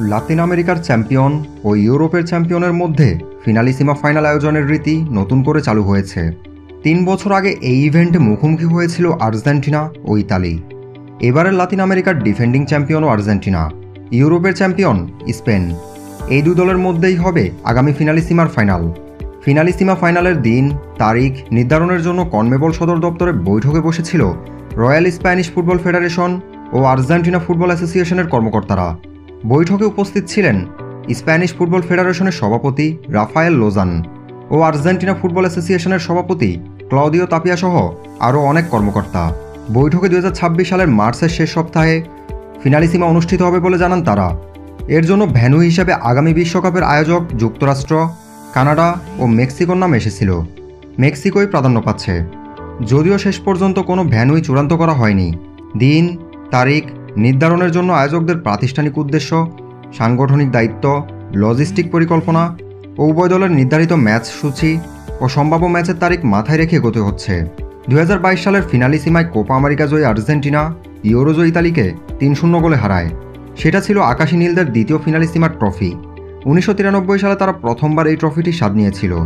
লাতিন আমেরিকার চ্যাম্পিয়ন ও ইউরোপের চ্যাম্পিয়নের মধ্যে ফিনালিসিমা ফাইনাল আয়োজনের রীতি নতুন করে চালু হয়েছে। তিন বছর আগে এই ইভেন্টে মুখোমুখি হয়েছিল আর্জেন্টিনা ও ইতালি। এবারের লাতিন আমেরিকার ডিফেন্ডিং চ্যাম্পিয়নও আর্জেন্টিনা, ইউরোপের চ্যাম্পিয়ন স্পেন। এই দু দলের মধ্যেই হবে আগামী ফিনালিসিমার ফাইনাল। ফিনালিসিমা ফাইনালের দিন, তারিখ নির্ধারণের জন্য কনমেবল সদর দপ্তরে বৈঠকে বসেছিল রয়্যাল স্প্যানিশ ফুটবল ফেডারেশন ও আর্জেন্টিনা ফুটবল অ্যাসোসিয়েশনের কর্মকর্তারা। বৈঠকে উপস্থিত ছিলেন স্প্যানিশ ফুটবল ফেডারেশনের সভাপতি রাফায়েল লোজান ও আর্জেন্টিনা ফুটবল অ্যাসোসিয়েশনের সভাপতি ক্লাউদিও তাপিয়া সহ আরও অনেক কর্মকর্তা। বৈঠকে দু হাজার ছাব্বিশ সালের মার্চের শেষ সপ্তাহে ফিনালিসিমা অনুষ্ঠিত হবে বলে জানান তারা। এর জন্য ভ্যানু হিসেবে আগামী বিশ্বকাপের আয়োজক যুক্তরাষ্ট্র, কানাডা ও মেক্সিকোর নাম এসেছিল। মেক্সিকোই প্রাধান্য পাচ্ছে। যদিও শেষ পর্যন্ত কোনো ভ্যানুই চূড়ান্ত করা হয়নি। দিন, তারিখ নির্ধারণের জন্য আয়োজকদের প্রাতিষ্ঠানিক উদ্দেশ্য, সাংগঠনিক দায়িত্ব, লজিস্টিক পরিকল্পনা ও উভয় দলের নির্ধারিত ম্যাচ সূচি ও সম্ভাব্য ম্যাচের তারিখ মাথায় রেখে এগোতে হচ্ছে। দু হাজার বাইশ সালের ফিনালি সীমায় কোপা আমেরিকা জয়ী আর্জেন্টিনা ইউরোজয় ইতালিকে তিন শূন্য গোলে হারায়। সেটা ছিল আকাশী নীলদের দ্বিতীয় ফিনালি সীমার ট্রফি। উনিশশো তিরানব্বই সালে তারা প্রথমবার এই ট্রফিটি স্বাদ নিয়েছিল।